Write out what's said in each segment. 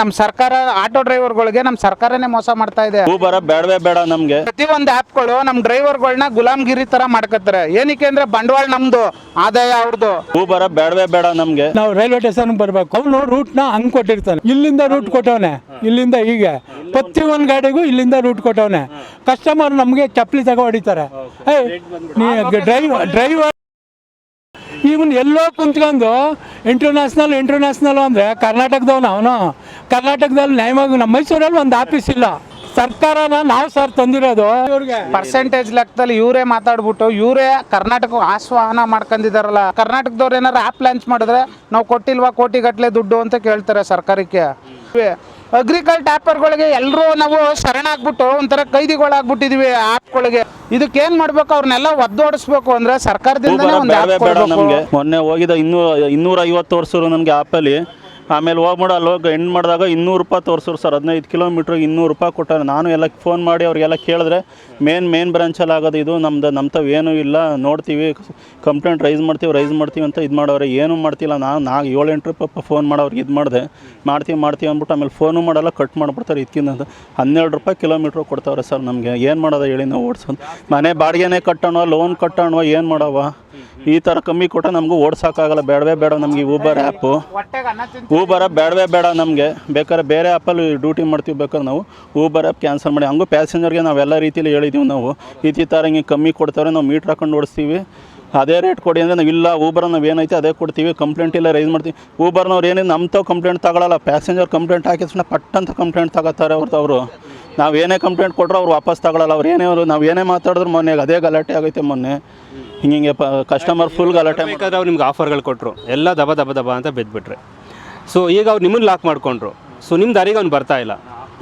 ನಮ್ಮ ಸರ್ಕಾರ ಆಟೋ ಡ್ರೈವರ್ಗಳಿಗೆ ನಮ್ಮ ಸರ್ಕಾರನೇ ಮೋಸ ಮಾಡ್ತಾ ಇದೆ. ಊಬರ ಬೇಡವೇ ಬೇಡ ನಮಗೆ. ಪ್ರತಿಯೊಂದು ಆ್ಯಪ್ಗಳು ನಮ್ಮ ಡ್ರೈವರ್ಗಳನ್ನ ಗುಲಾಮಗಿರಿ ತರ ಮಾಡ್ಕತ್ತಾರೆ. ಏನಕ್ಕೆ ಅಂದ್ರೆ ಬಂಡವಾಳ ನಮ್ದು ಆದಾಯ ಅವ್ರದ್ದು ಊಬರ ಬೇಡವೇ ಬೇಡ ನಮ್ಗೆ. ನಾವು ರೈಲ್ವೆ ಸ್ಟೇಷನ್ ಬರ್ಬೇಕು. ಅವನು ನ ಹಂಗ್ ಕೊಟ್ಟಿರ್ತಾನೆ. ಇಲ್ಲಿಂದ ರೂಟ್ ಕೊಟ್ಟವನೆ ಇಲ್ಲಿಂದ ಹೀಗೆ. ಒಂದ್ ಗಾಡಿಗೂ ಇಲ್ಲಿಂದ ರೂಟ್ ಕೊಟ್ಟವನೆ. ಕಸ್ಟಮರ್ ನಮಗೆ ಚಪ್ಪಲಿ ತಗೋ ಹೊಡಿತಾರೆ. ಏಯ್ ನೀ ಡ್ರೈವರ್ ಡ್ರೈವರ್ ಇವನ್ ಎಲ್ಲೋ ಕುಂತ್ಕೊಂಡು ಇಂಟರ್ನ್ಯಾಷನಲ್ ಇಂಟರ್ನ್ಯಾಷನಲ್ ಅಂದರೆ ಕರ್ನಾಟಕದವನು ಅವನು. ಕರ್ನಾಟಕದಲ್ಲಿ ನ್ಯಾಯವಾಗಿ ನಮ್ಮ ಮೈಸೂರಲ್ಲಿ ಒಂದು ಆಫೀಸ್ ಇಲ್ಲ. ಸರ್ಕಾರನ ನಾವು ಸರ್ ತಂದಿರೋದು. ಪರ್ಸೆಂಟೇಜ್ ಲೆಕ್ಕದಲ್ಲಿ ಇವರೇ ಮಾತಾಡ್ಬಿಟ್ಟು ಇವರೇ ಕರ್ನಾಟಕ ಆಶ್ವಾಹನ ಮಾಡ್ಕೊಂಡಿದಾರಲ್ಲ ಕರ್ನಾಟಕದವ್ರು ಏನಾರು ಆ್ಯಪ್ ಲಾಂಚ್ ಮಾಡಿದ್ರೆ ನಾವು ಕೊಟ್ಟಿಲ್ವಾ ಕೋಟಿಗಟ್ಟಲೆ ದುಡ್ಡು ಅಂತ ಕೇಳ್ತಾರೆ ಸರ್ಕಾರಕ್ಕೆ. ಅಗ್ರಿಕಲ್ಟ್ ಟ್ಯಾಪರ್ಗಳಿಗೆ ಎಲ್ಲರೂ ನಾವು ಶರಣಾಗ್ಬಿಟ್ಟು ಒಂಥರ ಕೈದಿಗಳಾಗ್ಬಿಟ್ಟಿದೀವಿ ಆ್ಯಪ್ಗಳಿಗೆ ಇದಕ್ಕೆ ಏನು ಮಾಡ್ಬೇಕು? ಅವ್ರನ್ನೆಲ್ಲ ಒದ್ದೋಡಿಸ್ಬೇಕು ಅಂದ್ರೆ ಸರ್ಕಾರದಿಂದ ಬೇಡ ನಮಗೆ. ಮೊನ್ನೆ ಹೋಗಿದ ಇನ್ನೂರ ಇನ್ನೂರ ಐವತ್ತು ವರ್ಷರು ನನಗೆ ಆ್ಯಪಲ್ಲಿ ಆಮೇಲೆ ಹೋಗ್ಬಿಡ ಅಲ್ಲಿ ಹೋಗಿ ಎಂಡ್ ಮಾಡಿದಾಗ ಇನ್ನೂರು ರೂಪಾಯಿ ತೋರ್ಸೋರು ಸರ್. ಹದಿನೈದು ಕಿಲೋಮೀಟ್ರಿಗೆ ಇನ್ನೂರು ರೂಪಾಯಿ ಕೊಟ್ಟಾರೆ. ನಾನು ಎಲ್ಲ ಫೋನ್ ಮಾಡಿ ಅವ್ರಿಗೆಲ್ಲ ಕೇಳಿದ್ರೆ, ಮೇನ್ ಮೇನ್ ಬ್ರಾಂಚಲ್ಲಿ ಆಗೋದು ಇದು, ನಮ್ದು ನಮ್ಮ ಏನೂ ಇಲ್ಲ, ನೋಡ್ತೀವಿ ಕಂಪ್ಲೇಂಟ್ ರೈಸ್ ಮಾಡ್ತೀವಿ ರೈಸ್ ಮಾಡ್ತೀವಿ ಅಂತ ಇದು ಮಾಡೋರೆ ಏನೂ ಮಾಡ್ತಿಲ್ಲ. ನಾನು ನಾ ಏಳು ಎಂಟು ರೂಪಾಯಿ ಫೋನ್ ಮಾಡೋರಿಗೆ ಇದು ಮಾಡಿದೆ. ಮಾಡ್ತೀವಿ ಮಾಡ್ತೀವಿ ಅಂದ್ಬಿಟ್ಟು ಆಮೇಲೆ ಫೋನು ಮಾಡಲ್ಲ ಕಟ್ ಮಾಡಿಬಿಡ್ತಾರೆ ಇದಕ್ಕಿಂತ ಹನ್ನೆರಡು ರೂಪಾಯಿ ಕಿಲೋಮೀಟ್ರ್ ಕೊಡ್ತಾವ್ರೆ ಸರ್ ನಮಗೆ. ಏನು ಮಾಡೋದು ಹೇಳಿ ನಾವು ಓಡಿಸೋದು. ಮನೆ ಬಾಡಿಗೆನೇ ಕಟ್ಟೋಣ ಲೋನ್ ಕಟ್ಟೋಣ, ಏನು ಮಾಡವ? ಈ ಥರ ಕಮ್ಮಿ ಕೊಟ್ಟರೆ ನಮಗೂ ಓಡ್ಸೋಕ್ಕಾಗಲ್ಲ. ಬೇಡವೇ ಬೇಡ ನಮಗೆ ಊಬರ್ ಆ್ಯಪು ಊಬರ್ ಆ್ಯಪ್ ಬೇಡವೇ ಬೇಡ ನಮಗೆ. ಬೇಕಾದ್ರೆ ಬೇರೆ ಆ್ಯಪಲ್ಲಿ ಡ್ಯೂಟಿ ಮಾಡ್ತೀವಿ ಬೇಕಾದ್ರೆ ನಾವು ಊಬರ್ ಆ್ಯಪ್ ಕ್ಯಾನ್ಸಲ್ ಮಾಡಿ. ಹಂಗೂ ಪ್ಯಾಸೆಂಜರ್ಗೆ ನಾವು ಎಲ್ಲ ರೀತಿಯಲ್ಲಿ ಹೇಳಿದ್ದೀವಿ ನಾವು. ಈ ಥರ ಹಿಂಗೆ ಕಮ್ಮಿ ಕೊಡ್ತಾರೆ ನಾವು ಮೀಟ್ರ್ ಹಾಕೊಂಡು ಓಡಿಸ್ತೀವಿ. ಅದೇ ರೇಟ್ ಕೊಡಿ ಅಂದರೆ ನಾವು ಇಲ್ಲ ಊಬರ್ ನಾವು ಏನೈತೆ ಅದೇ ಕೊಡ್ತೀವಿ. ಕಂಪ್ಲೇಂಟ್ ಇಲ್ಲ ರೈಸ್ ಮಾಡ್ತೀವಿ. ಊಬರ್ನವ್ರು ಏನಿದೆ ನಮ್ಮ ತಾವು ಕಂಪ್ಲೇಂಟ್ ತಗೊಳ್ಳಲ್ಲ ಪ್ಯಾಸೆಂಜರ್ ಕಂಪ್ಲೇಂಟ್ ಹಾಕಿದ ಪಟ್ಟಂತ ಕಂಪ್ಲೇಂಟ್ ತಗೋತಾರೆ ಅವ್ರದ್ದು ಅವರು. ನಾವು ಏನೇ ಕಂಪ್ಲೇಂಟ್ ಕೊಟ್ಟರು ಅವ್ರು ವಾಪಸ್ ತಗೊಳ್ಳಲ್ಲ ಅವ್ರು ಏನೇ ಅವರು ನಾವು ಏನೇ ಮಾತಾಡಿದ್ರು ಮೊನ್ನೆ ಅದೇ ಗಲಾಟೆ ಆಗೈತೆ ಮೊನ್ನೆ. ಹಿಂಗೆ ಹಿಂಗೆ ಪ ಕಸ್ಟಮರ್ ಫುಲ್ ಗಲಾಟೆ ಮಾಡಿ- ಬೇಕಾದ್ರೆ ಅವ್ರು ನಿಮ್ಗೆ ಆಫರ್ಗಳು ಕೊಟ್ಟರು ಎಲ್ಲ ದಬ ದಬ ದಬ ಅಂತ ಬಿದ್ದುಬಿಟ್ರೆ ಸೊ ಈಗ ಅವ್ರು ನಿಮ್ಮನ್ನು ಲಾಕ್ ಮಾಡ್ಕೊಂಡ್ರು. ಸೊ ನಿಮ್ಮ ದಾರಿಗೆ ಅವ್ನು ಬರ್ತಾ ಇಲ್ಲ.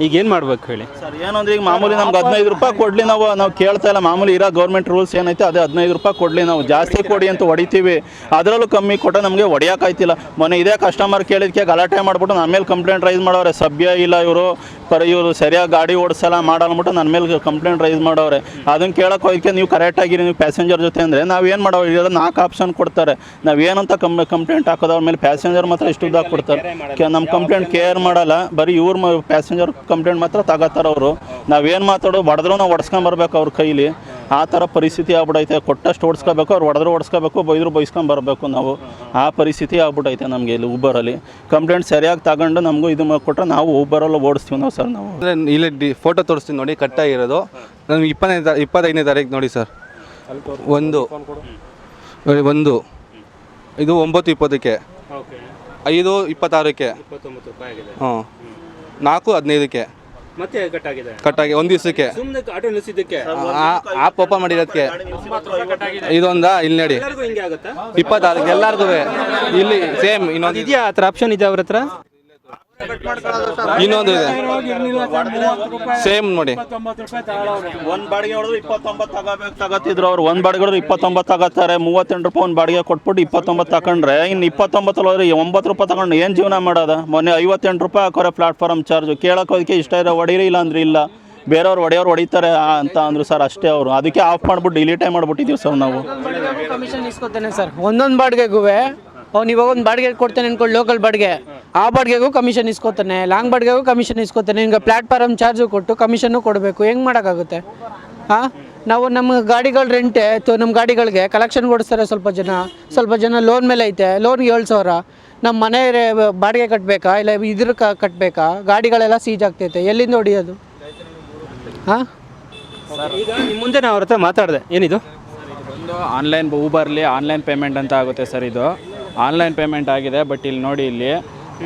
ಈಗ ಏನು ಮಾಡ್ಬೇಕು ಹೇಳಿ? ಸರ್ ಏನಂದ್ರೆ ಈಗ ಮಾಮೂಲಿ ನಮ್ಗೆ ಹದಿನೈದು ರೂಪಾಯಿ ಕೊಡಲಿ ನಾವು ನಾವು ಕೇಳ್ತಾ ಇಲ್ಲ. ಮಾಮೂಲಿ ಇರೋ ಗೌರ್ಮೆಂಟ್ ರೂಲ್ಸ್ ಏನೈತೆ ಅದೇ ಹದಿನೈದು ರೂಪಾಯಿ ಕೊಡಲಿ ನಾವು. ಜಾಸ್ತಿ ಕೊಡಿ ಅಂತ ಹೊಡಿತೀವಿ. ಅದರಲ್ಲೂ ಕಮ್ಮಿ ಕೊಟ್ಟರೆ ನಮಗೆ ಹೊಡಿಯೋಕ್ಕಾಯ್ತಿಲ್ಲ ಮೊನ್ನೆ ಇದೇ ಕಸ್ಟಮರ್ ಕೇಳಿದ್ಕೆ ಗಲಾಟೆ ಮಾಡ್ಬಿಟ್ಟು ನಮ್ಮ ಮೇಲೆ ಕಂಪ್ಲೇಂಟ್ ರೈಸ್ ಮಾಡೋರೆ. ಸಭ್ಯ ಇಲ್ಲ ಇವರು. ಪರ ಇವರು ಸರಿಯಾಗಿ ಗಾಡಿ ಓಡಿಸಲ್ಲ ಮಾಡಲ್ಬಿಟ್ಟು ನನ್ನ ಮೇಲೆ ಕಂಪ್ಲೇಂಟ್ ರೈಸ್ ಮಾಡವ್ರೆ. ಅದನ್ನು ಕೇಳಕ್ಕೆ ಹೋಯ್ಕೆ ನೀವು ಕರೆಕ್ಟಾಗಿರಿ ನೀವು ಪ್ಯಾಸೆಂಜರ್ ಜೊತೆ ಅಂದರೆ ನಾವು ಏನು ಮಾಡೋ ಇಲ್ಲ ನಾಲ್ಕು ಆಪ್ಷನ್ ಕೊಡ್ತಾರೆ. ನಾವು ಏನಂತ ಕಂಪ್ಲೇಂಟ್ ಹಾಕೋದವ್ರ ಮೇಲೆ ಪ್ಯಾಸೆಂಜರ್ ಮಾತ್ರ ಇಷ್ಟು ಉದ್ದಾಗ ಕೊಡ್ತಾರೆ. ನಮ್ಮ ಕಂಪ್ಲೇಂಟ್ ಕೇರ್ ಮಾಡಲ್ಲ. ಬರೀ ಇವ್ರ ಪ್ಯಾಸೆಂಜರ್ ಕಂಪ್ಲೇಂಟ್ ಮಾತ್ರ ತಗೋತಾರೆ ಅವರು. ನಾವೇನು ಮಾತಾಡೋ ಹೊಡೆದ್ರೂ ನಾವು ಹೊಡ್ಸ್ಕೊಂಬರ್ಬೇಕು ಅವ್ರ ಕೈಲಿ. ಆ ಥರ ಪರಿಸ್ಥಿತಿ ಆಗ್ಬಿಡೈತೆ. ಕೊಟ್ಟಷ್ಟು ಓಡಿಸ್ಕೋಬೇಕು ಅವ್ರು ಹೊಡೆದ್ರು ಓಡಿಸ್ಕೋಬೇಕು ಬೈದ್ರು ಬೈಸ್ಕೊಂಬರ್ಬೇಕು ನಾವು. ಆ ಪರಿಸ್ಥಿತಿ ಆಗ್ಬಿಟ್ಟೈತೆ ನಮಗೆ ಇಲ್ಲಿ ಊಬರಲ್ಲಿ ಕಂಪ್ಲೇಂಟ್ ಸರಿಯಾಗಿ ತಗೊಂಡು ನಮಗೂ ಇದು ಕೊಟ್ಟರೆ ನಾವು ಊಬರಲ್ಲಿ ಓಡಿಸ್ತೀವಿ ನಾವು ಸರ್ ನಾವು. ಅಂದರೆ ಇಲ್ಲಿ ಡಿ ಫೋಟೋ ತೋರಿಸ್ತೀನಿ ನೋಡಿ ಕಟ್ಟಾಗಿರೋದು ನಮ್ಗೆ ಇಪ್ಪತ್ತೈದು ತಾರ ಇಪ್ಪತ್ತೈದನೇ ತಾರೀಕು ನೋಡಿ ಸರ್. ಒಂದು. ನೋಡಿ ಒಂದು. ಇದು ಒಂಬತ್ತು ಇಪ್ಪತ್ತಕ್ಕೆ. ಐದು ಇಪ್ಪತ್ತಾರಕ್ಕೆ. ಹಾಂ ರೂಪಾಯಿ ಆಗಿದೆ. ಹ್ಞೂ ನಾಲ್ಕು ಹದಿನೈದಕ್ಕೆ. ಮತ್ತೆ ಕಟ್ಟಾಗಿದೆ. ಕಟ್ಟಾಗಿ ಒಂದ್ ದಿವಸಕ್ಕೆ. ಸುಮ್ಮನೆ ಆಟೋ ನಿಲ್ಸಿದ್ದಕ್ಕೆ. ಆಪ್ ಓಪನ್ ಮಾಡಿರೋದಕ್ಕೆ ಇದೊಂದಾ ಇಲ್ಲಿ ನೋಡಿ. ಎಲ್ಲರಿಗೂ ಹಿಂಗೆ ಆಗುತ್ತಾ? ಇಪ್ಪತ್ತಾರಕ್ಕೆ ಎಲ್ಲರಿಗೂ ಇಲ್ಲಿ ಸೇಮ್ ಇನ್ನೊಂದು ಇದೆಯಾ ಆ ಥರ ಆಪ್ಷನ್ ಇದೆ ಅವ್ರ ಹತ್ರ? ಇನ್ನೊಂದು ಇದೆ. ಸೇಮ್ ನೋಡಿ. ಒಂದು ಬಾಡಿಗೆ ಹೊಡೆದು ಇಪ್ಪತ್ತೊಂಬತ್ತು ತಗೋಬೇಕು ತಗೋತಿದ್ರು ಅವ್ರು. ಒಂದು ಬಾಡಿಗೆ ಹೊಡೆದ್ರು ಇಪ್ಪತ್ತೊಂಬತ್ತು ತಗೋತಾರೆ. ಮೂವತ್ತೆಂಟು ರೂಪಾಯಿ ಒಂದು ಬಾಡಿಗೆ ಕೊಟ್ಬಿಟ್ಟು ಇಪ್ಪತ್ತೊಂಬತ್ತು ತಗೊಂಡ್ರೆ ಇನ್ನು ಇಪ್ಪತ್ತೊಂಬತ್ತಲ್ಲಿ ಹೋದ್ರೆ ಒಂಬತ್ತು ರೂಪಾಯಿ ತಗೊಂಡು ಏನು ಜೀವನ ಮಾಡೋದ? ಮೊನ್ನೆ ಐವತ್ತೆಂಟು ರೂಪಾಯಿ ಹಾಕೋರೆ ಪ್ಲಾಟ್ಫಾರ್ಮ್ ಚಾರ್ಜು ಕೇಳೋಕೋದಕ್ಕೆ ಇಷ್ಟ ಇರೋ ಹೊಡೀರಿ ಇಲ್ಲ ಅಂದ್ರೆ ಇಲ್ಲ. ಬೇರೆಯವ್ರು ಹೊಡೆಯವ್ರು ಹೊಡಿತಾರೆ ಅಂತ ಅಂದ್ರು ಸರ್ ಅಷ್ಟೇ ಅವರು. ಅದಕ್ಕೆ ಆಫ್ ಮಾಡ್ಬಿಟ್ಟು ಡಿಲೀಟೇ ಮಾಡ್ಬಿಟ್ಟಿದ್ದೀವಿ ಸರ್ ನಾವು. ಕಮಿಷನ್ ಇಸ್ಕೊತಾನೆ ಸರ್ ಒಂದೊಂದು ಬಾಡಿಗೆಗೂ ಅವ್ನು ಇವಾಗ ಒಂದು ಬಾಡಿಗೆ ಕೊಡ್ತೇನೆ ಅನ್ಕೊಳ್ಳಿ ಲೋಕಲ್ ಬಾಡಿಗೆ. ಆ ಬಾಡಿಗೆಗೂ ಕಮಿಷನ್ ಇಸ್ಕೋತಾನೆ ಲಾಂಗ್ ಬಾಡಿಗೆಗೂ ಕಮಿಷನ್ ಇಸ್ಕೋತಾನೆ ಹಿಂಗೆ ಪ್ಲಾಟ್ಫಾರ್ಮ್ ಚಾರ್ಜು ಕೊಟ್ಟು ಕಮಿಷನ್ನು ಕೊಡಬೇಕು. ಹೆಂಗೆ ಮಾಡೋಕ್ಕಾಗುತ್ತೆ? ಹಾಂ ನಾವು ನಮ್ಮ ಗಾಡಿಗಳ ರೆಂಟೆ ಅಥವಾ ನಮ್ಮ ಗಾಡಿಗಳಿಗೆ ಕಲೆಕ್ಷನ್ ಕೊಡಿಸ್ತಾರೆ ಸ್ವಲ್ಪ ಜನ. ಸ್ವಲ್ಪ ಜನ ಲೋನ್ ಮೇಲೆ ಐತೆ. ಲೋನ್ಗೆ ಏಳು ಸಾವಿರ. ನಮ್ಮ ಮನೆ ಬಾಡಿಗೆ ಕಟ್ಟಬೇಕಾ ಇಲ್ಲ ಇದ್ರ ಕ ಕಟ್ಟಬೇಕಾ ಗಾಡಿಗಳೆಲ್ಲ ಸೀಜ್ ಆಗ್ತೈತೆ. ಎಲ್ಲಿಂದ ಹೊಡಿಯೋದು? ಹಾಂ ಈಗ ನಿಮ್ಮ ಮುಂದೆ ನಾವು ಅವ್ರ ಹತ್ರ ಮಾತಾಡಿದೆ. ಏನಿದು? ಒಂದು ಆನ್ಲೈನ್ ಊಬರ್ಲಿ ಆನ್ಲೈನ್ ಪೇಮೆಂಟ್ ಅಂತ ಆಗುತ್ತೆ ಸರ್ ಇದು. ಆನ್ಲೈನ್ ಪೇಮೆಂಟ್ ಆಗಿದೆ ಬಟ್ ಇಲ್ಲಿ ನೋಡಿ ಇಲ್ಲಿ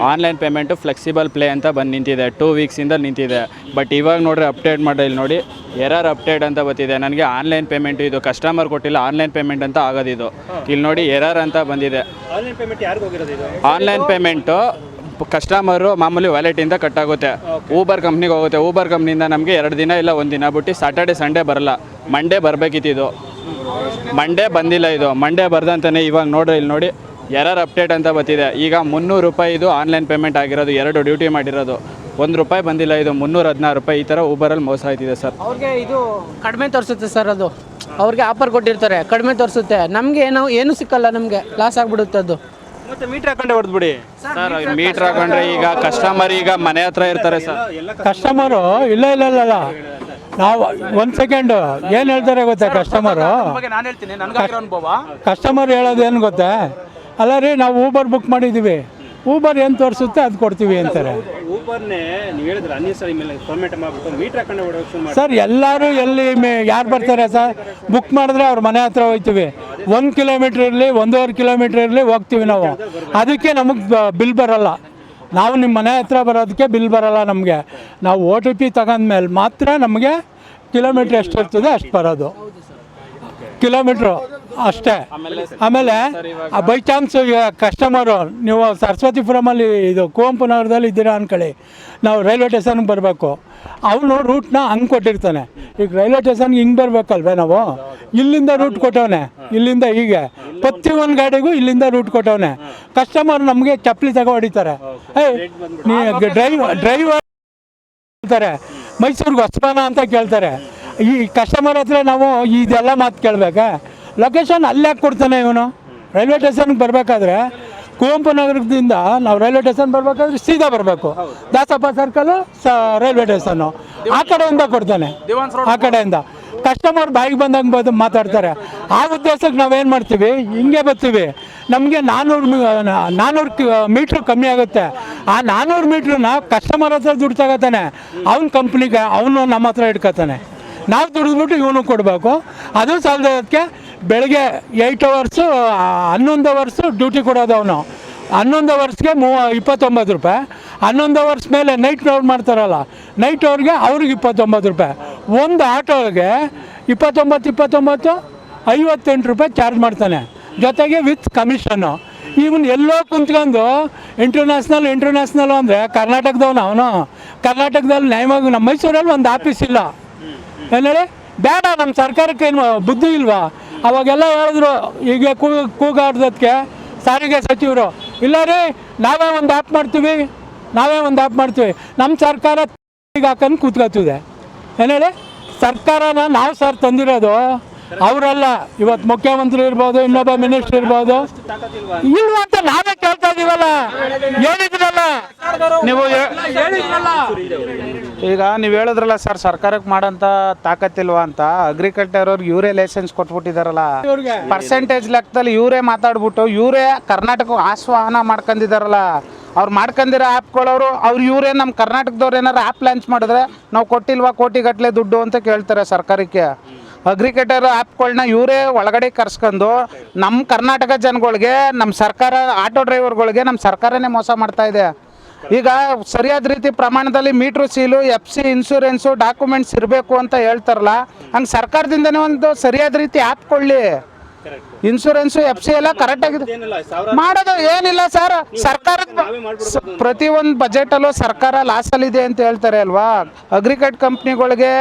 ಆನ್ಲೈನ್ ಪೇಮೆಂಟು ಫ್ಲೆಕ್ಸಿಬಲ್ ಪ್ಲೇ ಅಂತ ಬಂದು ನಿಂತಿದೆ. ಟೂ ವೀಕ್ಸಿಂದ ನಿಂತಿದೆ. ಬಟ್ ಇವಾಗ ನೋಡ್ರಿ ಅಪ್ಡೇಟ್ ಮಾಡಿ ಇಲ್ಲಿ ನೋಡಿ ಎರರ್ ಅಪ್ಡೇಟ್ ಅಂತ ಬರ್ತಿದೆ ನನಗೆ ಆನ್ಲೈನ್ ಪೇಮೆಂಟ್ ಇದು. ಕಸ್ಟಮರ್ ಕೊಟ್ಟಿಲ್ಲ ಆನ್ಲೈನ್ ಪೇಮೆಂಟ್ ಅಂತ ಆಗೋದಿದು ಇಲ್ಲಿ ನೋಡಿ ಎರರ್ ಅಂತ ಬಂದಿದೆ. ಆನ್ಲೈನ್ ಪೇಮೆಂಟ್ ಕಸ್ಟಮರು ಮಾಮೂಲಿ ವ್ಯಾಲೆಟಿಂದ ಕಟ್ಟಾಗುತ್ತೆ. ಊಬರ್ ಕಂಪ್ನಿಗೆ ಹೋಗುತ್ತೆ. ಊಬರ್ ಕಂಪ್ನಿಯಿಂದ ನಮಗೆ ಎರಡು ದಿನ ಇಲ್ಲ ಒಂದು ದಿನ ಬಿಟ್ಟು ಸಾಟರ್ಡೆ ಸಂಡೇ ಬರಲ್ಲ. ಮಂಡೇ ಬರಬೇಕಿತ್ತು ಇದು. ಮಂಡೇ ಬಂದಿಲ್ಲ ಇದು. ಮಂಡೇ ಬರ್ದಂತಾನೆ ಇವಾಗ ನೋಡ್ರಿ ಇಲ್ಲಿ ನೋಡಿ. ಎರರ್ ಅಪ್ಡೇಟ್ ಅಂತ ಬತ್ತಿದೆ ಈಗ ಮುನ್ನೂರು ರೂಪಾಯಿ ಇದು ಆನ್ಲೈನ್ ಪೇಮೆಂಟ್ ಆಗಿರೋದು ಎರಡು ಡ್ಯೂಟಿ ಮಾಡಿರೋದು. ಒಂದು ರೂಪಾಯಿ ಬಂದಿಲ್ಲ ಇದು ಮುನ್ನೂರ ಹದಿನಾರು ರೂಪಾಯಿ ಈ ಥರ ಊಬರಲ್ಲಿ ಮೋಸ ಆಯ್ತಿದೆ ಸರ್ ಅವ್ರಿಗೆ ಇದು ಕಡಿಮೆ ತೋರಿಸುತ್ತೆ ಸರ್ ಅದು. ಅವ್ರಿಗೆ ಆಫರ್ ಕೊಟ್ಟಿರ್ತಾರೆ ಕಡಿಮೆ ತೋರಿಸುತ್ತೆ. ನಮಗೆ ಏನೋ ಏನು ಸಿಕ್ಕಲ್ಲ ನಮಗೆ ಲಾಸ್ ಆಗಿಬಿಡುತ್ತೆ ಅದು. ಮತ್ತೆ ಮೀಟರ್ ಹಾಕೊಂಡೆ ಹೊಡೆದ್ಬಿಡಿ ಸರ್ ಮೀಟರ್ ಹಾಕೊಂಡ್ರೆ ಈಗ ಕಸ್ಟಮರ್ ಈಗ ಮನೆ ಹತ್ರ ಇರ್ತಾರೆ ಸರ್ ಕಸ್ಟಮರು ಇಲ್ಲ ಇಲ್ಲ ಇಲ್ಲ ಇಲ್ಲ. ನಾವು ಒಂದು ಸೆಕೆಂಡ್ ಏನು ಹೇಳ್ತಾರೆ ಗೊತ್ತಾ ಕಸ್ಟಮರು ನಾನು ಹೇಳ್ತೀನಿ. ಅನುಭವ. ಕಸ್ಟಮರ್ ಹೇಳೋದು ಏನು ಗೊತ್ತಾ? ಅಲ್ಲ ರೀ ನಾವು ಊಬರ್ ಬುಕ್ ಮಾಡಿದ್ದೀವಿ ಊಬರ್ ಏನು ತೋರಿಸುತ್ತೆ ಅದು ಕೊಡ್ತೀವಿ ಅಂತಾರೆ. ಸರ್ ಎಲ್ಲರೂ ಎಲ್ಲಿ ಮೇ ಯಾರು ಬರ್ತಾರೆ ಸರ್? ಬುಕ್ ಮಾಡಿದ್ರೆ ಅವ್ರ ಮನೆ ಹತ್ರ ಹೋಗ್ತೀವಿ ಒಂದು ಕಿಲೋಮೀಟ್ರ್ ಇರಲಿ ಒಂದೂವರೆ ಕಿಲೋಮೀಟ್ರ್ ಇರಲಿ ಹೋಗ್ತೀವಿ ನಾವು. ಅದಕ್ಕೆ ನಮಗೆ ಬಿಲ್ ಬರಲ್ಲ. ನಾವು ನಿಮ್ಮ ಮನೆ ಹತ್ರ ಬರೋದಕ್ಕೆ ಬಿಲ್ ಬರಲ್ಲ ನಮಗೆ. ನಾವು ಓ ಟಿ ಪಿ ತಗೊಂಡ್ಮೇಲೆ ಮಾತ್ರ ನಮಗೆ ಕಿಲೋಮೀಟ್ರ್ ಎಷ್ಟು ಇರ್ತದೆ ಅಷ್ಟು ಬರೋದು. ಕಿಲೋಮೀಟ್ರು ಅಷ್ಟೇ. ಆಮೇಲೆ ಬೈ ಚಾನ್ಸ್ ಈಗ ಕಸ್ಟಮರು ನೀವು ಸರಸ್ವತಿಪುರಮಲ್ಲಿ ಇದು ಕುವೆಂಪು ನಗರದಲ್ಲಿ ಇದ್ದೀರಾ ಅಂದ್ಕೊಳ್ಳಿ ನಾವು ರೈಲ್ವೆ ಸ್ಟೇಷನ್ಗೆ ಬರಬೇಕು. ಅವನು ರೂಟ್ನ ಹಂಗೆ ಕೊಟ್ಟಿರ್ತಾನೆ. ಈಗ ರೈಲ್ವೆ ಸ್ಟೇಷನ್ಗೆ ಹಿಂಗೆ ಬರಬೇಕಲ್ವೇ ನಾವು? ಇಲ್ಲಿಂದ ರೂಟ್ ಕೊಟ್ಟವನೆ. ಇಲ್ಲಿಂದ ಹೀಗೆ. ಪ್ರತಿಯೊಂದು ಗಾಡಿಗೂ ಇಲ್ಲಿಂದ ರೂಟ್ ಕೊಟ್ಟವನೆ. ಕಸ್ಟಮರ್ ನಮಗೆ ಚಪ್ಪಲಿ ತಗೋ ಹೊಡಿತಾರೆ. ಏಯ್ ನೀ ಡ್ರೈವ್ ಡ್ರೈವರ್ ಹೇಳ್ತಾರೆ. ಮೈಸೂರಿಗೆ ಹೊಸಬಾನ ಅಂತ ಕೇಳ್ತಾರೆ. ಈ ಕಸ್ಟಮರ್ ಹತ್ರ ನಾವು ಇದೆಲ್ಲ ಮಾತು ಕೇಳಬೇಕಾ? ಲೊಕೇಶನ್ ಅಲ್ಲೇ ಕೊಡ್ತಾನೆ ಇವನು? ರೈಲ್ವೆ ಸ್ಟೇಷನ್ಗೆ ಬರಬೇಕಾದ್ರೆ ಕುವೆಂಪು ನಗರದಿಂದ ನಾವು ರೈಲ್ವೆ ಸ್ಟೇಷನ್ ಬರಬೇಕಾದ್ರೆ ಸೀದಾ ಬರಬೇಕು. ದಾಸಪ್ಪ ಸರ್ಕಲ್ ಸ ರೈಲ್ವೆ ಸ್ಟೇಷನ್ನು ಆ ಕಡೆಯಿಂದ ಕೊಡ್ತಾನೆ. ಆ ಕಡೆಯಿಂದ. ಕಸ್ಟಮರ್ ಬಾಯಿಗೆ ಬಂದಂಗೆ ಬಂದು ಮಾತಾಡ್ತಾರೆ. ಆ ಉದ್ದೇಶಕ್ಕೆ ನಾವೇನು ಮಾಡ್ತೀವಿ? ಹಿಂಗೆ ಬರ್ತೀವಿ. ನಮಗೆ ನಾನ್ನೂರು ನಾನ್ನೂರು ಮೀಟ್ರ್ ಕಮ್ಮಿ ಆಗುತ್ತೆ. ಆ ನಾನ್ನೂರು ಮೀಟ್ರನ್ನ ಕಸ್ಟಮರ್ ಹತ್ರ ದುಡ್ಡು ತಗೋತಾನೆ. ಅವ್ನ ಕಂಪ್ನಿಗೆ ಅವನು ನಮ್ಮ ಹತ್ರ ಇಟ್ಕೋತಾನೆ ನಾವು ದುಡಿದ್ಬಿಟ್ಟು ಇವನು ಕೊಡಬೇಕು. ಅದು ಸಾಲದಕ್ಕೆ ಬೆಳಗ್ಗೆ ಏಯ್ಟ್ ಅವರ್ಸು ಹನ್ನೊಂದು ಅವರ್ಸು ಡ್ಯೂಟಿ ಕೊಡೋದು ಅವನು. ಹನ್ನೊಂದು ಅವರ್ಸ್ಗೆ ಮೂವ, ಇಪ್ಪತ್ತೊಂಬತ್ತು ರೂಪಾಯಿ. ಹನ್ನೊಂದು ಅವರ್ಸ್ ಮೇಲೆ ನೈಟ್ ರೌಂಡ್ ಮಾಡ್ತಾರಲ್ಲ ನೈಟ್ ಅವ್ರಿಗೆ ಅವ್ರಿಗೆ ಇಪ್ಪತ್ತೊಂಬತ್ತು ರೂಪಾಯಿ. ಒಂದು ಆಟೋಗೆ ಇಪ್ಪತ್ತೊಂಬತ್ತು ಇಪ್ಪತ್ತೊಂಬತ್ತು, ಐವತ್ತೆಂಟು ರೂಪಾಯಿ ಚಾರ್ಜ್ ಮಾಡ್ತಾನೆ. ಜೊತೆಗೆ ವಿತ್ ಕಮಿಷನ್ನು ಇವನು ಎಲ್ಲೋ ಕುಂತ್ಕೊಂಡು ಇಂಟರ್ನ್ಯಾಷನಲ್ ಇಂಟರ್ನ್ಯಾಷನಲ್ ಅಂದರೆ ಕರ್ನಾಟಕದವನು ಅವನು. ಕರ್ನಾಟಕದಲ್ಲಿ ನ್ಯಾಯವಾಗಿ ನಮ್ಮ ಮೈಸೂರಲ್ಲಿ ಒಂದು ಆಫೀಸ್ ಇಲ್ಲ. ಏನೇಳಿ ಬೇಡ ನಮ್ಮ ಸರ್ಕಾರಕ್ಕೆ ಏನು ಬುದ್ಧಿ ಇಲ್ವಾ? ಅವಾಗೆಲ್ಲ ಹೇಳಿದ್ರು, ಈಗ ಕೂ ಕೂಗಾಡ್ದಕ್ಕೆ ಸಾರಿಗೆ ಸಚಿವರು, ಇಲ್ಲ ರೀ, ನಾವೇ ಒಂದು ಆ್ಯಪ್ ಮಾಡ್ತೀವಿ, ನಾವೇ ಒಂದು ಆ್ಯಪ್ ಮಾಡ್ತೀವಿ. ನಮ್ಮ ಸರ್ಕಾರ ಈಗ ಹಾಕೊಂಡು ಕೂತ್ಕೋತಿದೆ ಏನು ಹೇಳಿ? ಸರ್ಕಾರನ ನಾವು ಸರ್ ತಂದಿರೋದು, ಅವರಲ್ಲ. ಇವತ್ತು ಮುಖ್ಯಮಂತ್ರಿ ಇರ್ಬೋದು, ಇನ್ನೊಬ್ಬ ಮಿನಿಸ್ಟರ್ ಇರ್ಬೋದು. ಇಲ್ವಾ ಅಂತ ನಾವೇ ಕೇಳ್ತಾ ಇದೀವಲ್ಲ? ಹೇಳಿದ್ರಲ್ಲ ನೀವು ಈಗ ನೀವು ಹೇಳಿದ್ರಲ್ಲ ಸರ್ ಸರ್ಕಾರಕ್ಕೆ ಮಾಡೋಂಥ ತಾಕತ್ತಿಲ್ವಾ ಅಂತ. ಅಗ್ರಿಕಲ್ಚರ್ ಅವ್ರಿಗೆ ಇವರೇ ಲೈಸೆನ್ಸ್ ಕೊಟ್ಬಿಟ್ಟಿದಾರಲ್ಲ. ಪರ್ಸೆಂಟೇಜ್ ಲೆಕ್ಕದಲ್ಲಿ ಇವರೇ ಮಾತಾಡ್ಬಿಟ್ಟು ಇವರೇ ಕರ್ನಾಟಕ ಆಸ್ವಾಹನ ಮಾಡ್ಕೊಂಡಿದಾರಲ್ಲ ಅವ್ರು ಮಾಡ್ಕೊಂಡಿರೋ ಆ್ಯಪ್ಗಳವರು ಅವ್ರು ಇವರೇ ನಮ್ಮ ಕರ್ನಾಟಕದವ್ರು ಏನಾರು ಆ್ಯಪ್ ಲಾಂಚ್ ಮಾಡಿದ್ರೆ ನಾವು ಕೊಟ್ಟಿಲ್ವಾ ಕೋಟಿಗಟ್ಟಲೆ ದುಡ್ಡು ಅಂತ ಕೇಳ್ತಾರೆ ಸರ್ಕಾರಕ್ಕೆ. ಅಗ್ರಿಕಲ್ಚರ್ ಆ್ಯಪ್ಗಳನ್ನ ಇವರೇ ಒಳಗಡೆ ಕರ್ಸ್ಕೊಂಡು ನಮ್ಮ ಕರ್ನಾಟಕ ಜನಗಳಿಗೆ ನಮ್ಮ ಸರ್ಕಾರ ಆಟೋ ಡ್ರೈವರ್ಗಳಿಗೆ ನಮ್ಮ ಸರ್ಕಾರನೇ ಮೋಸ ಮಾಡ್ತಾ ಇದೆ. ಈಗ ಸರಿಯಾದ ರೀತಿ ಪ್ರಮಾಣದಲ್ಲಿ meter seal F C insurance documents ಇರಬೇಕು ಅಂತ ಹೇಳ್ತಾರಲ್ಲ, ಹಂಗೆ ಸರ್ಕಾರದಿಂದನೇ ಒಂದು ಸರಿಯಾದ ರೀತಿ ಆ್ಯಪ್ ಕೊಳ್ಳಿ ಇನ್ಶೂರೆನ್ಸು ಎಫ್ ಸಿ ಎಲ್ಲ ಕರೆಕ್ಟ್ ಆಗಿದೆ. ಮಾಡೋದು ಏನಿಲ್ಲ ಸರ್. ಸರ್ಕಾರದ ಒಂದು ಬಜೆಟ್ ಅಲ್ಲೂ ಸರ್ಕಾರ ಲಾಸಲ್ಲಿದೆ ಅಂತ ಹೇಳ್ತಾರೆ ಅಲ್ವಾ? ಅಗ್ರಿಕಲ್ಟ್ ಕಂಪ್ನಿಗಳಿಗೆ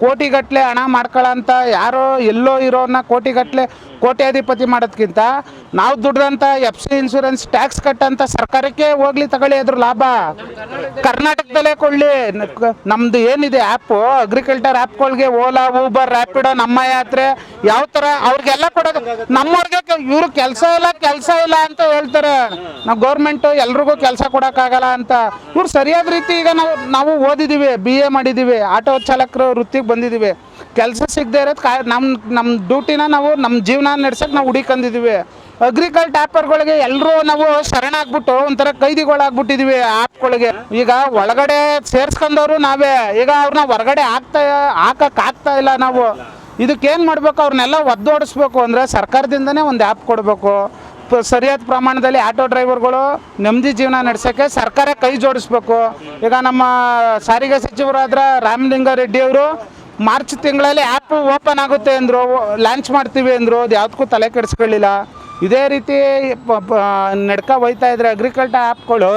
ಕೋಟಿಗಟ್ಟಲೆ ಹಣ ಮಾಡ್ಕೊಳ್ಳೋಂಥ ಯಾರೋ ಎಲ್ಲೋ ಇರೋನ್ನ ಕೋಟಿಗಟ್ಟಲೆ ಕೋಟ್ಯಾಧಿಪತಿ ಮಾಡೋದ್ಕಿಂತ ನಾವು ದುಡ್ದಂಥ ಎಫ್ ಸಿ ಇನ್ಶೂರೆನ್ಸ್ ಟ್ಯಾಕ್ಸ್ ಕಟ್ಟಂತ ಸರ್ಕಾರಕ್ಕೆ ಹೋಗ್ಲಿ ತಗೊಳ್ಳಿ ಅದ್ರ ಲಾಭ. ಕರ್ನಾಟಕದಲ್ಲೇ ಕೊಳ್ಳಿ. ನ- ನಮ್ದು ಏನಿದೆ ಆ್ಯಪು ಅಗ್ರಿಕಲ್ಚರ್ ಆ್ಯಪ್ಗಳಿಗೆ ಓಲಾ ಊಬರ್ ರ್ಯಾಪಿಡೋ ನಮ್ಮ ಯಾತ್ರೆ ಯಾವ ಥರ ಅವ್ರಿಗೆಲ್ಲ ಕೊಡೋದು. ನಮ್ಮವ್ರಿಗೆ ಇವರು ಕೆಲಸ ಇಲ್ಲ ಕೆಲಸ ಇಲ್ಲ ಅಂತ ಹೇಳ್ತಾರೆ. ನಾವು ಗೌರ್ಮೆಂಟ್ ಎಲ್ರಿಗೂ ಕೆಲಸ ಕೊಡೋಕ್ಕಾಗಲ್ಲ ಅಂತ. ಇವ್ರು ಸರಿಯಾದ ರೀತಿ ಈಗ ನಾವು ನಾವು ಓದಿದ್ದೀವಿ ಬಿ ಎ ಮಾಡಿದ್ದೀವಿ ಆಟೋ ಚಾಲಕರು ವೃತ್ತಿಗೆ ಬಂದಿದ್ದೀವಿ ಕೆಲಸ ಸಿಗದೆ ಇರೋದು ಕಾ ನಮ್ಮ ನಮ್ಮ ಡ್ಯೂಟಿನ ನಾವು ನಮ್ಮ ಜೀವನ ನಡ್ಸಕ್ಕೆ ನಾವು ಹುಡಿಕಂದಿದ್ದೀವಿ ಅಗ್ರಿಕಲ್ ಆ್ಯಪರ್ಗಳಿಗೆ ಎಲ್ಲರೂ ನಾವು ಶರಣಾಗ್ಬಿಟ್ಟು ಒಂಥರ ಕೈದಿಗಳಾಗ್ಬಿಟ್ಟಿದ್ದೀವಿ ಆ್ಯಪ್ಗಳಿಗೆ ಈಗ ಒಳಗಡೆ ಸೇರ್ಸ್ಕೊಂಡವರು ನಾವೇ. ಈಗ ಅವ್ರನ್ನ ಹೊರಗಡೆ ಹಾಕ್ತಾ ಹಾಕಕ್ಕೆ ಆಗ್ತಾ ಇಲ್ಲ ನಾವು. ಇದಕ್ಕೇನು ಮಾಡಬೇಕು? ಅವ್ರನ್ನೆಲ್ಲ ಒದ್ದೋಡಿಸ್ಬೇಕು ಅಂದರೆ ಸರ್ಕಾರದಿಂದನೇ ಒಂದು ಆ್ಯಪ್ ಕೊಡಬೇಕು. ಸರಿಯಾದ ಪ್ರಮಾಣದಲ್ಲಿ ಆಟೋ ಡ್ರೈವರ್ಗಳು ನೆಮ್ಮದಿ ಜೀವನ ನಡೆಸೋಕ್ಕೆ ಸರ್ಕಾರ ಕೈ ಜೋಡಿಸ್ಬೇಕು. ಈಗ ನಮ್ಮ ಸಾರಿಗೆ ಸಚಿವರಾದ್ರ ರಾಮಲಿಂಗಾರೆಡ್ಡಿ ಅವರು ಮಾರ್ಚ್ ತಿಂಗಳಲ್ಲಿ ಆ್ಯಪ್ ಓಪನ್ ಆಗುತ್ತೆ ಅಂದರು ಲಾಂಚ್ ಮಾಡ್ತೀವಿ ಅಂದರು, ಅದು ಯಾವುದಕ್ಕೂ ತಲೆ ಕೆಡಿಸ್ಕೊಳ್ಳಿಲ್ಲ. ಇದೇ ರೀತಿ ನಡ್ಕ ಹೋಯ್ತಾ ಇದ್ರೆ ಅಗ್ರಿಕಲ್ಚರ್ ಆ್ಯಪ್ಗಳು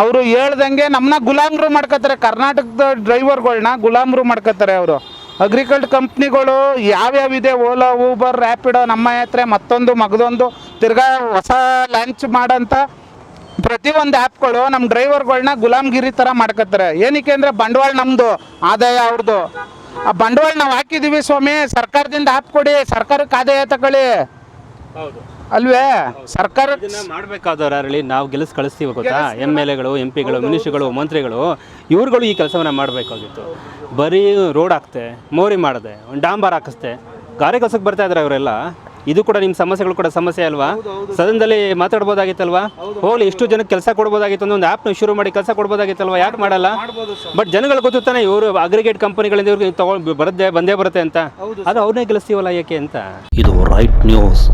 ಅವರು ಹೇಳ್ದಂಗೆ ನಮ್ಮನ್ನ ಗುಲಾಮ್ರು ಮಾಡ್ಕೋತಾರೆ ಕರ್ನಾಟಕದ ಡ್ರೈವರ್ಗಳನ್ನ ಗುಲಾಮ್ರು ಮಾಡ್ಕೋತಾರೆ ಅವರು. ಅಗ್ರಿಕಲ್ಟ್ ಕಂಪ್ನಿಗಳು ಯಾವ್ಯಾವಿದೆ, ಓಲಾ, ಊಬರ್ ರ್ಯಾಪಿಡೋ ನಮ್ಮ ಹತ್ರ ಮತ್ತೊಂದು, ಮಗದೊಂದು, ತಿರ್ಗಾ ಹೊಸ ಲಾಂಚ್ ಮಾಡೋಂಥ ಪ್ರತಿಯೊಂದು ಆ್ಯಪ್ಗಳು ನಮ್ಮ ಡ್ರೈವರ್ಗಳನ್ನ ಗುಲಾಮ್ಗಿರಿ ಥರ ಮಾಡ್ಕೋತಾರೆ ಏನಕ್ಕೆ ಅಂದರೆ ಬಂಡವಾಳ ನಮ್ಮದು ಆದಾಯ ಅವ್ರದ್ದು ಆ ಬಂಡವಾಳ ನಾವು ಹಾಕಿದ್ದೀವಿ ಸ್ವಾಮಿ, ಸರ್ಕಾರದಿಂದ ಆ್ಯಪ್ ಕೊಡಿ, ಸರ್ಕಾರಕ್ಕೆ ಆದಾಯ ತಗೊಳ್ಳಿ. ಅಲ್ವೇ? ಸರ್ಕಾರ ಮಾಡಬೇಕಾದವ್ರು ಯಾರಲ್ಲಿ ನಾವು ಗೆಲ್ಲಿಸ್ ಕಳಿಸ್ತೀವಿ ಗೊತ್ತಾ? ಎಂ ಎಲ್ ಎಗಳು ಎಂ ಪಿಗಳು ಮಿನಿಸ್ಟ್ರಿಗಳು ಮಂತ್ರಿಗಳು ಇವ್ರುಗಳು ಈ ಕೆಲಸವನ್ನು ಮಾಡಬೇಕಾಗಿತ್ತು. ಬರೀ ರೋಡ್ ಹಾಕ್ತೆ ಮೋರಿ ಮಾಡಿದೆ ಒಂದು ಡಾಂಬಾರ್ ಹಾಕಿಸ್ತೆ. ಗಾರೆ ಕೆಲಸಕ್ಕೆ ಬರ್ತಾ ಇದ್ದಾರೆ ಅವರೆಲ್ಲ. ಇದು ಕೂಡ ನಿಮ್ಮ ಸಮಸ್ಯೆಗಳು ಕೂಡ ಸಮಸ್ಯೆ ಅಲ್ವಾ? ಸದನದಲ್ಲಿ ಮಾತಾಡ್ಬೋದಾಗಿತ್ತಲ್ವಾ? ಹೋಗ್ಲಿ ಇಷ್ಟು ಜನಕ್ಕೆ ಕೆಲಸ ಕೊಡ್ಬೋದಾಗಿತ್ತು ಒಂದು ಆ್ಯಪ್ನ ಶುರು ಮಾಡಿ ಕೆಲಸ ಕೊಡ್ಬೋದಾಗಿತ್ತಲ್ವಾ? ಯಾಕೆ ಮಾಡಲ್ಲ? ಬಟ್ ಜನಗಳು ಗೊತ್ತಾನೆ ಇವರು ಅಗ್ರಿಗೇಟ್ ಕಂಪನಿಗಳಿಂದ ಇವ್ರಿಗೆ ತಗೊಂಡು ಬರದೇ ಬಂದೇ ಬರುತ್ತೆ ಅಂತ. ಅದು ಅವ್ರನ್ನೇ ಗೆಲ್ಲಿಸ್ತೀವಲ್ಲ ಯಾಕೆ ಅಂತ? ಇದು ರೈಟ್ ನ್ಯೂಸ್